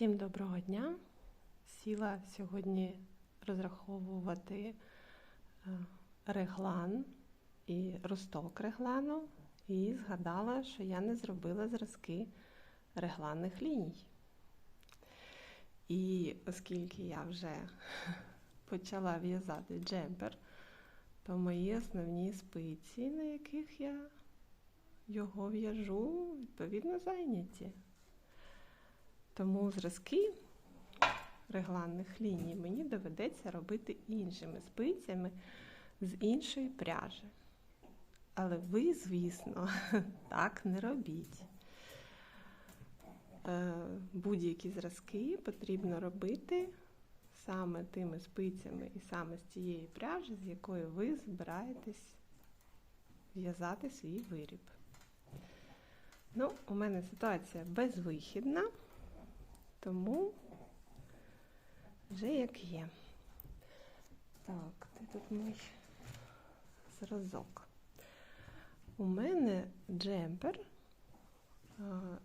Всім доброго дня! Сіла сьогодні розраховувати е, реглан і росток реглану, і згадала, що я не зробила зразки регланних ліній. І оскільки я вже почала в'язати джемпер, то мої основні спиці, на яких я його в'яжу, відповідно зайняті. Тому зразки регланних ліній мені доведеться робити іншими спицями з іншої пряжі. Але ви, звісно, так не робіть. Е, будь-які зразки потрібно робити саме тими спицями і саме з тієї пряжі, з якою ви збираєтесь в'язати свій виріб. Ну, у мене ситуація безвихідна. Тому вже як є. Так, де тут мій зразок? У мене джемпер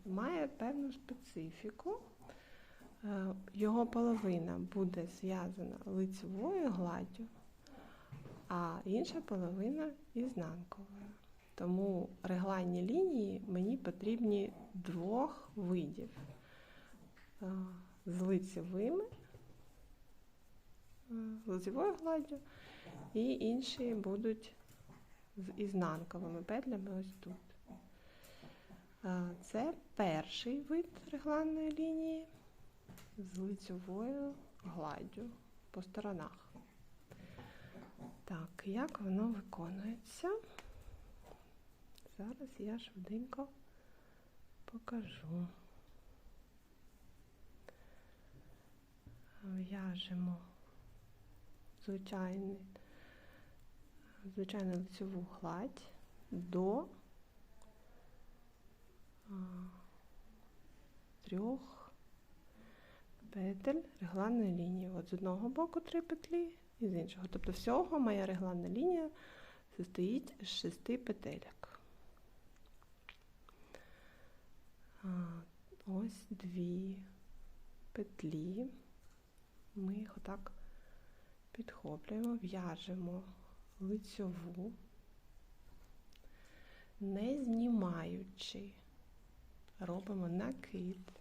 має певну специфіку. Його половина буде зв'язана лицевою гладдю, а інша половина ізнанковою. Тому регланні лінії мені потрібні двох видів з лицевими, лицевою гладдю, і інші будуть з ізнанковими петлями ось тут. Це перший вид регланної лінії з лицевою гладдю по сторонах. Так, як воно виконується? Зараз я швиденько покажу. В'яжемо звичайну, звичайну лицеву гладь до а, трьох петель регланної лінії. От з одного боку три петлі і з іншого. Тобто всього моя регланна лінія состоїть з шести петельок. А, ось дві петлі ми їх отак підхоплюємо, в'яжемо лицьову, не знімаючи, робимо накид.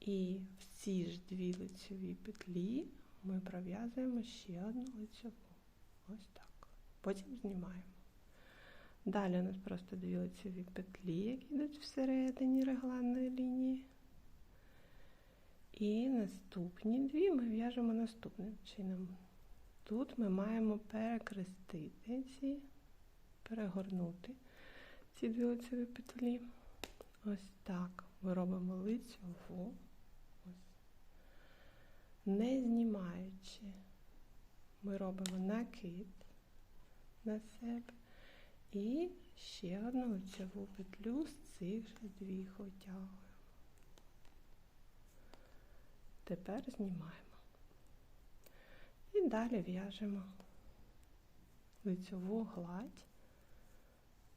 І в ці ж дві лицьові петлі ми пров'язуємо ще одну лицьову. Ось так. Потім знімаємо. Далі у нас просто дві лицьові петлі, які йдуть всередині регланної лінії. І наступні дві ми в'яжемо наступним чином. Тут ми маємо перекрестити ці, перегорнути ці дві лицеві петлі. Ось так ми робимо лицьову, не знімаючи, ми робимо накид на себе і ще одну лицеву петлю з цих же двох витягуємо. Тепер знімаємо. І далі в'яжемо лицьову гладь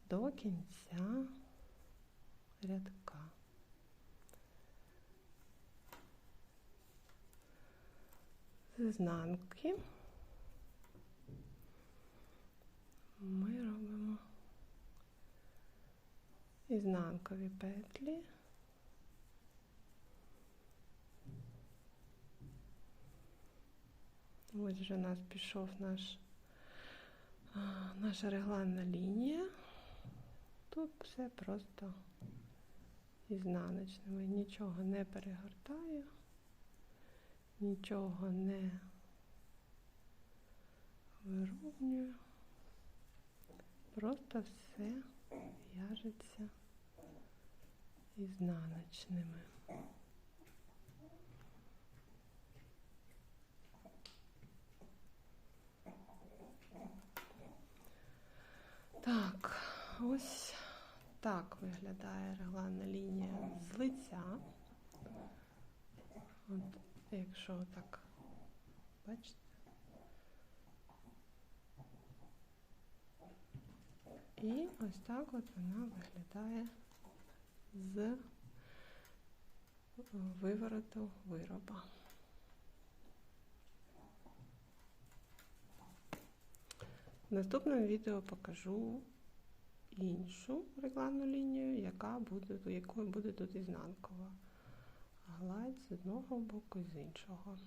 до кінця рядка. З ізнанки ми робимо ізнанкові петлі. Ось вже у нас пішов наш, наша регланна лінія. Тут все просто ізнаночними. Нічого не перегортаю, нічого не вирівнюю. Просто все в'яжеться ізнаночними. Так, ось так виглядає регланна лінія з лиця. От, Якщо так, бачите? І ось так от вона виглядає з вивороту вироба. В наступному відео покажу іншу регланну лінію, яка буде, якою буде тут ізнанкова. Гладь з одного боку і з іншого.